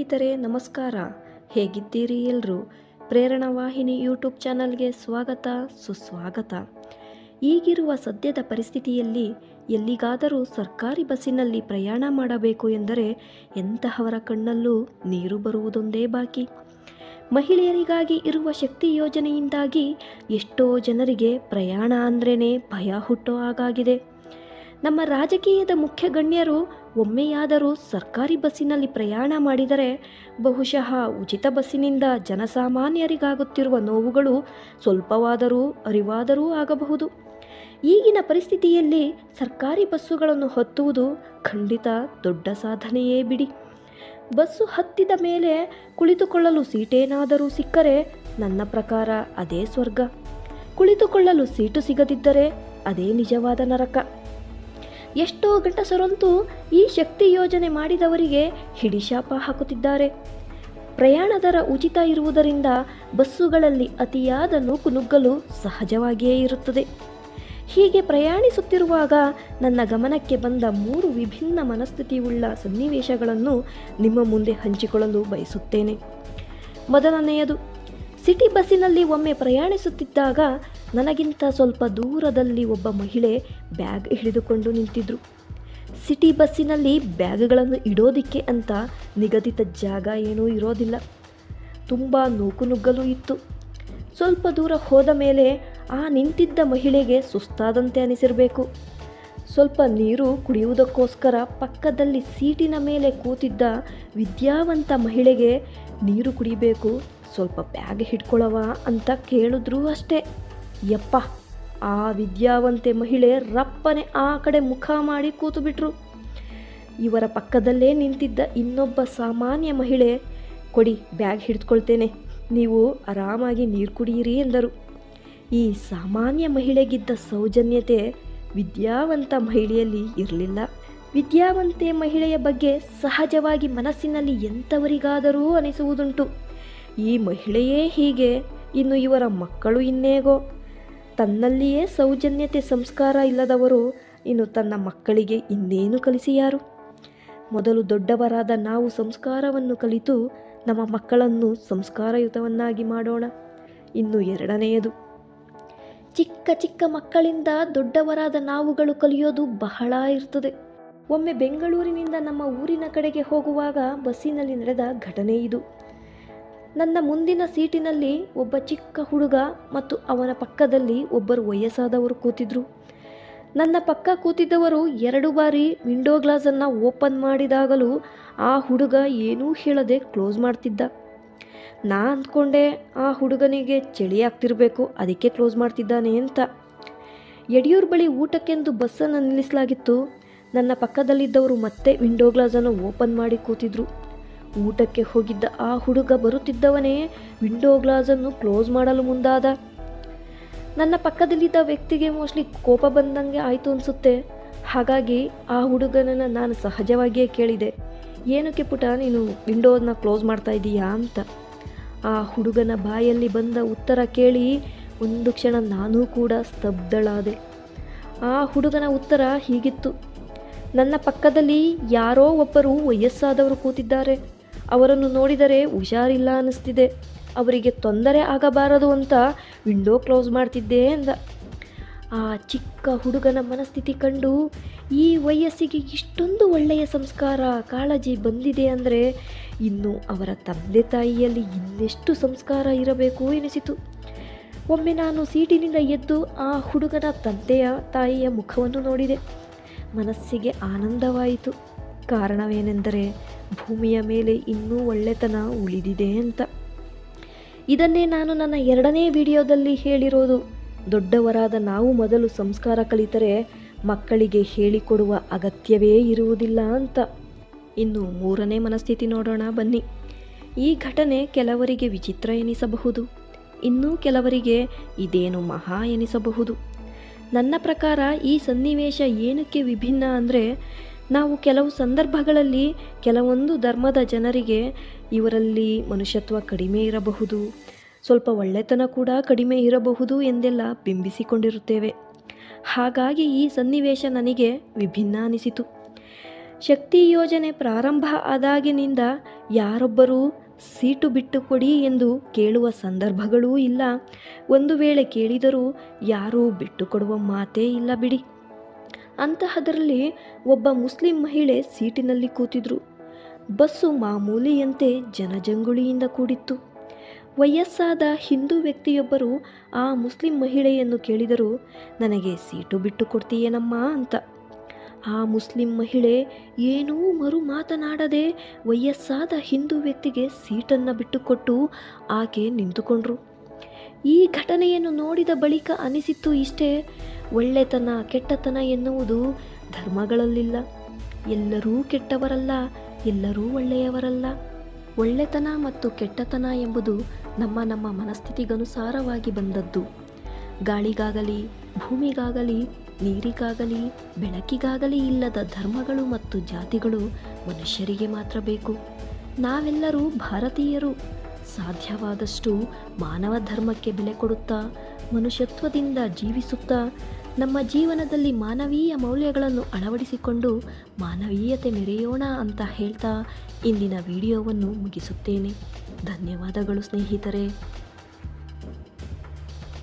ಸ್ನೇಹಿತರೆ, ನಮಸ್ಕಾರ. ಹೇಗಿದ್ದೀರಿ ಎಲ್ಲರೂ ಪ್ರೇರಣಾ ವಾಹಿನಿ ಯೂಟ್ಯೂಬ್ ಚಾನಲ್ಗೆ ಸ್ವಾಗತ, ಸುಸ್ವಾಗತ. ಈಗಿರುವ ಸದ್ಯದ ಪರಿಸ್ಥಿತಿಯಲ್ಲಿ ಎಲ್ಲಿಗಾದರೂ ಸರ್ಕಾರಿ ಬಸ್ಸಿನಲ್ಲಿ ಪ್ರಯಾಣ ಮಾಡಬೇಕು ಎಂದರೆ ಎಂತಹವರ ಕಣ್ಣಲ್ಲೂ ನೀರು ಬರುವುದೊಂದೇ ಬಾಕಿ. ಮಹಿಳೆಯರಿಗಾಗಿ ಇರುವ ಶಕ್ತಿ ಯೋಜನೆಯಿಂದಾಗಿ ಎಷ್ಟೋ ಜನರಿಗೆ ಪ್ರಯಾಣ ಅಂದ್ರೇ ಭಯ ಹುಟ್ಟೋ ಹಾಗಾಗಿದೆ. ನಮ್ಮ ರಾಜಕೀಯದ ಮುಖ್ಯ ಗಣ್ಯರು ಒಮ್ಮೆಯಾದರೂ ಸರ್ಕಾರಿ ಬಸ್ಸಿನಲ್ಲಿ ಪ್ರಯಾಣ ಮಾಡಿದರೆ ಬಹುಶಃ ಉಚಿತ ಬಸ್ಸಿನಿಂದ ಜನಸಾಮಾನ್ಯರಿಗಾಗುತ್ತಿರುವ ನೋವುಗಳು ಸ್ವಲ್ಪವಾದರೂ ಅರಿವಾದರೂ ಆಗಬಹುದು. ಈಗಿನ ಪರಿಸ್ಥಿತಿಯಲ್ಲಿ ಸರ್ಕಾರಿ ಬಸ್ಸುಗಳನ್ನು ಹತ್ತುವುದು ಖಂಡಿತ ದೊಡ್ಡ ಸಾಧನೆಯೇ ಬಿಡಿ. ಬಸ್ಸು ಹತ್ತಿದ ಮೇಲೆ ಕುಳಿತುಕೊಳ್ಳಲು ಸೀಟೇನಾದರೂ ಸಿಕ್ಕರೆ ನನ್ನ ಪ್ರಕಾರ ಅದೇ ಸ್ವರ್ಗ. ಕುಳಿತುಕೊಳ್ಳಲು ಸೀಟು ಸಿಗದಿದ್ದರೆ ಅದೇ ನಿಜವಾದ ನರಕ. ಎಷ್ಟೋ ಗಂಟಸರಂತೂ ಈ ಶಕ್ತಿ ಯೋಜನೆ ಮಾಡಿದವರಿಗೆ ಹಿಡಿಶಾಪ ಹಾಕುತ್ತಿದ್ದಾರೆ. ಪ್ರಯಾಣ ದರ ಉಚಿತ ಇರುವುದರಿಂದ ಬಸ್ಸುಗಳಲ್ಲಿ ಅತಿಯಾದ ನೂಕುನುಗ್ಗಲು ಸಹಜವಾಗಿಯೇ ಇರುತ್ತದೆ. ಹೀಗೆ ಪ್ರಯಾಣಿಸುತ್ತಿರುವಾಗ ನನ್ನ ಗಮನಕ್ಕೆ ಬಂದ ಮೂರು ವಿಭಿನ್ನ ಮನಸ್ಥಿತಿಯುಳ್ಳ ಸನ್ನಿವೇಶಗಳನ್ನು ನಿಮ್ಮ ಮುಂದೆ ಹಂಚಿಕೊಳ್ಳಲು ಬಯಸುತ್ತೇನೆ. ಮೊದಲನೆಯದು, ಸಿಟಿ ಬಸ್ಸಿನಲ್ಲಿ ಒಮ್ಮೆ ಪ್ರಯಾಣಿಸುತ್ತಿದ್ದಾಗ ನನಗಿಂತ ಸ್ವಲ್ಪ ದೂರದಲ್ಲಿ ಒಬ್ಬ ಮಹಿಳೆ ಬ್ಯಾಗ್ ಹಿಡಿದುಕೊಂಡು ನಿಂತಿದ್ರು. ಸಿಟಿ ಬಸ್ಸಿನಲ್ಲಿ ಬ್ಯಾಗ್ಗಳನ್ನು ಇಡೋದಿಕ್ಕೆ ಅಂತ ನಿಗದಿತ ಜಾಗ ಏನೂ ಇರೋದಿಲ್ಲ. ತುಂಬ ನೂಕುನುಗ್ಗಲು ಇತ್ತು. ಸ್ವಲ್ಪ ದೂರ ಹೋದ ಮೇಲೆ ಆ ನಿಂತಿದ್ದ ಮಹಿಳೆಗೆ ಸುಸ್ತಾದಂತೆ ಅನಿಸಿರಬೇಕು. ಸ್ವಲ್ಪ ನೀರು ಕುಡಿಯುವುದಕ್ಕೋಸ್ಕರ ಪಕ್ಕದಲ್ಲಿ ಸೀಟಿನ ಮೇಲೆ ಕೂತಿದ್ದ ವಿದ್ಯಾವಂತ ಮಹಿಳೆಗೆ, ನೀರು ಕುಡಿಬೇಕು, ಸ್ವಲ್ಪ ಬ್ಯಾಗ್ ಹಿಡ್ಕೊಳ್ಳವ ಅಂತ ಕೇಳಿದ್ರು ಅಷ್ಟೇ. ಯಪ್ಪ, ಆ ವಿದ್ಯಾವಂತೆ ಮಹಿಳೆ ರಪ್ಪನೆ ಆ ಕಡೆ ಮುಖ ಮಾಡಿ ಕೂತುಬಿಟ್ರು. ಇವರ ಪಕ್ಕದಲ್ಲೇ ನಿಂತಿದ್ದ ಇನ್ನೊಬ್ಬ ಸಾಮಾನ್ಯ ಮಹಿಳೆ, ಕೊಡಿ, ಬ್ಯಾಗ್ ಹಿಡಿದುಕೊಳ್ತೇನೆ. ನೀವು ಆರಾಮಾಗಿ ನೀರು ಕುಡಿಯಿರಿ ಎಂದರು. ಈ ಸಾಮಾನ್ಯ ಮಹಿಳೆಗಿದ್ದ ಸೌಜನ್ಯತೆ ವಿದ್ಯಾವಂತ ಮಹಿಳೆಯಲ್ಲಿ ಇರಲಿಲ್ಲ. ವಿದ್ಯಾವಂತೆ ಮಹಿಳೆಯ ಬಗ್ಗೆ ಸಹಜವಾಗಿ ಮನಸ್ಸಿನಲ್ಲಿ ಎಂಥವರಿಗಾದರೂ ಅನಿಸುವುದುಂಟು. ಈ ಮಹಿಳೆಯೇ ಹೀಗೆ, ಇನ್ನು ಇವರ ಮಕ್ಕಳು ಇನ್ನೇಗೋ? ತನ್ನಲ್ಲಿಯೇ ಸೌಜನ್ಯತೆ ಸಂಸ್ಕಾರ ಇಲ್ಲದವರು ಇನ್ನು ತನ್ನ ಮಕ್ಕಳಿಗೆ ಇನ್ನೇನು ಕಲಿಸಿಯಾರು ಮೊದಲು ದೊಡ್ಡವರಾದ ನಾವು ಸಂಸ್ಕಾರವನ್ನು ಕಲಿತು ನಮ್ಮ ಮಕ್ಕಳನ್ನು ಸಂಸ್ಕಾರಯುತವನ್ನಾಗಿ ಮಾಡೋಣ. ಇನ್ನು ಎರಡನೆಯದು, ಚಿಕ್ಕ ಚಿಕ್ಕ ಮಕ್ಕಳಿಂದ ದೊಡ್ಡವರಾದ ನಾವುಗಳು ಕಲಿಯೋದು ಬಹಳ ಇರ್ತದೆ. ಒಮ್ಮೆ ಬೆಂಗಳೂರಿನಿಂದ ನಮ್ಮ ಊರಿನ ಕಡೆಗೆ ಹೋಗುವಾಗ ಬಸ್ಸಿನಲ್ಲಿ ನಡೆದ ಘಟನೆ ಇದು. ನನ್ನ ಮುಂದಿನ ಸೀಟಿನಲ್ಲಿ ಒಬ್ಬ ಚಿಕ್ಕ ಹುಡುಗ ಮತ್ತು ಅವನ ಪಕ್ಕದಲ್ಲಿ ಒಬ್ಬರು ವಯಸ್ಸಾದವರು ಕೂತಿದ್ರು. ನನ್ನ ಪಕ್ಕ ಕೂತಿದ್ದವರು ಎರಡು ಬಾರಿ ವಿಂಡೋ ಗ್ಲಾಸನ್ನು ಓಪನ್ ಮಾಡಿದಾಗಲೂ ಆ ಹುಡುಗ ಏನೂ ಹೇಳದೆ ಕ್ಲೋಸ್ ಮಾಡ್ತಿದ್ದ. ನಾ ಅಂದ್ಕೊಂಡೆ, ಆ ಹುಡುಗನಿಗೆ ಚಳಿ ಆಗ್ತಿರಬೇಕು, ಅದಕ್ಕೆ ಕ್ಲೋಸ್ ಮಾಡ್ತಿದ್ದಾನೆ ಅಂತ. ಯಡಿಯೂರು ಬಳಿ ಊಟಕ್ಕೆಂದು ಬಸ್ಸನ್ನು ನಿಲ್ಲಿಸಲಾಗಿತ್ತು. ನನ್ನ ಪಕ್ಕದಲ್ಲಿದ್ದವರು ಮತ್ತೆ ವಿಂಡೋ ಗ್ಲಾಸನ್ನು ಓಪನ್ ಮಾಡಿ ಕೂತಿದ್ರು. ಊಟಕ್ಕೆ ಹೋಗಿದ್ದ ಆ ಹುಡುಗ ಬರುತ್ತಿದ್ದವನೇ ವಿಂಡೋ ಗ್ಲಾಸನ್ನು ಕ್ಲೋಸ್ ಮಾಡಲು ಮುಂದಾದ. ನನ್ನ ಪಕ್ಕದಲ್ಲಿದ್ದ ವ್ಯಕ್ತಿಗೆ ಮೋಸ್ಟ್ಲಿ ಕೋಪ ಬಂದಂಗೆ ಆಯಿತು ಅನಿಸುತ್ತೆ. ಹಾಗಾಗಿ ಆ ಹುಡುಗನನ್ನು ನಾನು ಸಹಜವಾಗಿಯೇ ಕೇಳಿದೆ. ಏನಕ್ಕೆ ಪುಟ ನೀನು ವಿಂಡೋನ ಕ್ಲೋಸ್ ಮಾಡ್ತಾ ಇದ್ದೀಯಾ ಅಂತ. ಆ ಹುಡುಗನ ಬಾಯಲ್ಲಿ ಬಂದ ಉತ್ತರ ಕೇಳಿ ಒಂದು ಕ್ಷಣ ನಾನೂ ಕೂಡ ಸ್ತಬ್ಧಳಾದೆ. ಆ ಹುಡುಗನ ಉತ್ತರ ಹೀಗಿತ್ತು. ನನ್ನ ಪಕ್ಕದಲ್ಲಿ ಯಾರೋ ಒಬ್ಬರು ವಯಸ್ಸಾದವರು ಕೂತಿದ್ದಾರೆ. ಅವರನ್ನು ನೋಡಿದರೆ ಹುಷಾರಿಲ್ಲ ಅನ್ನಿಸ್ತಿದೆ. ಅವರಿಗೆ ತೊಂದರೆ ಆಗಬಾರದು ಅಂತ ವಿಂಡೋ ಕ್ಲೋಸ್ ಮಾಡ್ತಿದ್ದೆ ಅಂದ ಆ ಚಿಕ್ಕ ಹುಡುಗನ ಮನಸ್ಥಿತಿ ಕಂಡು ಈ ವಯಸ್ಸಿಗೆ ಇಷ್ಟೊಂದು ಒಳ್ಳೆಯ ಸಂಸ್ಕಾರ ಕಾಳಜಿ ಬಂದಿದೆ ಅಂದರೆ ಇನ್ನು ಅವರ ತಂದೆ ತಾಯಿಯಲ್ಲಿ ಇನ್ನೆಷ್ಟು ಸಂಸ್ಕಾರ ಇರಬೇಕು ಎನಿಸಿತು. ಒಮ್ಮೆ ನಾನು ಸೀಟಿನಿಂದ ಎದ್ದು ಆ ಹುಡುಗನ ತಂದೆಯ ತಾಯಿಯ ಮುಖವನ್ನು ನೋಡಿದೆ. ಮನಸ್ಸಿಗೆ ಆನಂದವಾಯಿತು. ಕಾರಣವೇನೆಂದರೆ ಭೂಮಿಯ ಮೇಲೆ ಇನ್ನೂ ಒಳ್ಳೆತನ ಉಳಿದಿದೆ ಅಂತ. ಇದನ್ನೇ ನಾನು ನನ್ನ ಎರಡನೇ ವಿಡಿಯೋದಲ್ಲಿ ಹೇಳಿರೋದು. ದೊಡ್ಡವರಾದ ನಾವು ಮೊದಲು ಸಂಸ್ಕಾರ ಕಲಿತರೆ ಮಕ್ಕಳಿಗೆ ಹೇಳಿಕೊಡುವ ಅಗತ್ಯವೇ ಇರುವುದಿಲ್ಲ ಅಂತ. ಇನ್ನು ಮೂರನೇ ಮನಸ್ಥಿತಿ ನೋಡೋಣ ಬನ್ನಿ. ಈ ಘಟನೆ ಕೆಲವರಿಗೆ ವಿಚಿತ್ರ ಎನಿಸಬಹುದು. ಇನ್ನೂ ಕೆಲವರಿಗೆ ಇದೇನು ಮಹಾ ಎನಿಸಬಹುದು. ನನ್ನ ಪ್ರಕಾರ ಈ ಸನ್ನಿವೇಶ ಏನಕ್ಕೆ ವಿಭಿನ್ನ ಅಂದರೆ ನಾವು ಕೆಲವು ಸಂದರ್ಭಗಳಲ್ಲಿ ಕೆಲವೊಂದು ಧರ್ಮದ ಜನರಿಗೆ ಇವರಲ್ಲಿ ಮನುಷ್ಯತ್ವ ಕಡಿಮೆ ಇರಬಹುದು. ಸ್ವಲ್ಪ ಒಳ್ಳೆತನ ಕೂಡ ಕಡಿಮೆ ಇರಬಹುದು ಎಂದೆಲ್ಲ ಬಿಂಬಿಸಿಕೊಂಡಿರುತ್ತೇವೆ. ಹಾಗಾಗಿ ಈ ಸನ್ನಿವೇಶ ನನಗೆ ವಿಭಿನ್ನ ಅನಿಸಿತು. ಶಕ್ತಿ ಯೋಜನೆ ಪ್ರಾರಂಭ ಆದಾಗಿನಿಂದ ಯಾರೊಬ್ಬರೂ ಸೀಟು ಬಿಟ್ಟು ಕೊಡಿ ಎಂದು ಕೇಳುವ ಸಂದರ್ಭಗಳೂ ಇಲ್ಲ. ಒಂದು ವೇಳೆ ಕೇಳಿದರೂ ಯಾರೂ ಬಿಟ್ಟು ಕೊಡುವ ಮಾತೇ ಇಲ್ಲ ಬಿಡಿ. ಅಂತಹದರಲ್ಲಿ ಒಬ್ಬ ಮುಸ್ಲಿಂ ಮಹಿಳೆ ಸೀಟಿನಲ್ಲಿ ಕೂತಿದ್ರು. ಬಸ್ಸು ಮಾಮೂಲಿಯಂತೆ ಜನಜಂಗುಳಿಯಿಂದ ಕೂಡಿತ್ತು. ವಯಸ್ಸಾದ ಹಿಂದೂ ವ್ಯಕ್ತಿಯೊಬ್ಬರು ಆ ಮುಸ್ಲಿಂ ಮಹಿಳೆಯನ್ನು ಕೇಳಿದರು, ನನಗೆ ಸೀಟು ಬಿಟ್ಟು ಕೊಡ್ತೀಯೇನಮ್ಮ ಅಂತ. ಆ ಮುಸ್ಲಿಂ ಮಹಿಳೆ ಏನೂ ಮರು ಮಾತನಾಡದೆ ವಯಸ್ಸಾದ ಹಿಂದೂ ವ್ಯಕ್ತಿಗೆ ಸೀಟನ್ನು ಬಿಟ್ಟುಕೊಟ್ಟು ಆಕೆ ನಿಂತುಕೊಂಡ್ರು. ಈ ಘಟನೆಯನ್ನು ನೋಡಿದ ಬಳಿಕ ಅನಿಸಿತ್ತು ಇಷ್ಟೇ, ಒಳ್ಳೆತನ, ಕೆಟ್ಟತನ ಎನ್ನುವುದು ಧರ್ಮಗಳಲ್ಲಿಲ್ಲ. ಎಲ್ಲರೂ ಕೆಟ್ಟವರಲ್ಲ, ಎಲ್ಲರೂ ಒಳ್ಳೆಯವರಲ್ಲ. ಒಳ್ಳೆತನ ಮತ್ತು ಕೆಟ್ಟತನ ಎಂಬುದು ನಮ್ಮ ನಮ್ಮ ಮನಸ್ಥಿತಿಗನುಸಾರವಾಗಿ ಬಂದದ್ದು. ಗಾಳಿಗಾಗಲಿ, ಭೂಮಿಗಾಗಲಿ, ನೀರಿಗಾಗಲಿ, ಬೆಳಕಿಗಾಗಲಿ ಇಲ್ಲದ ಧರ್ಮಗಳು ಮತ್ತು ಜಾತಿಗಳು ಮನುಷ್ಯರಿಗೆ ಮಾತ್ರ ಬೇಕು. ನಾವೆಲ್ಲರೂ ಭಾರತೀಯರು. ಸಾಧ್ಯವಾದಷ್ಟು ಮಾನವ ಧರ್ಮಕ್ಕೆ ಬೆಲೆ ಕೊಡುತ್ತಾ, ಮನುಷ್ಯತ್ವದಿಂದ ಜೀವಿಸುತ್ತಾ, ನಮ್ಮ ಜೀವನದಲ್ಲಿ ಮಾನವೀಯ ಮೌಲ್ಯಗಳನ್ನು ಅಳವಡಿಸಿಕೊಂಡು ಮಾನವೀಯತೆ ಮೆರೆಯೋಣ ಅಂತ ಹೇಳ್ತಾ ಇಂದಿನ ವಿಡಿಯೋವನ್ನು ಮುಗಿಸುತ್ತೇನೆ. ಧನ್ಯವಾದಗಳು ಸ್ನೇಹಿತರೆ.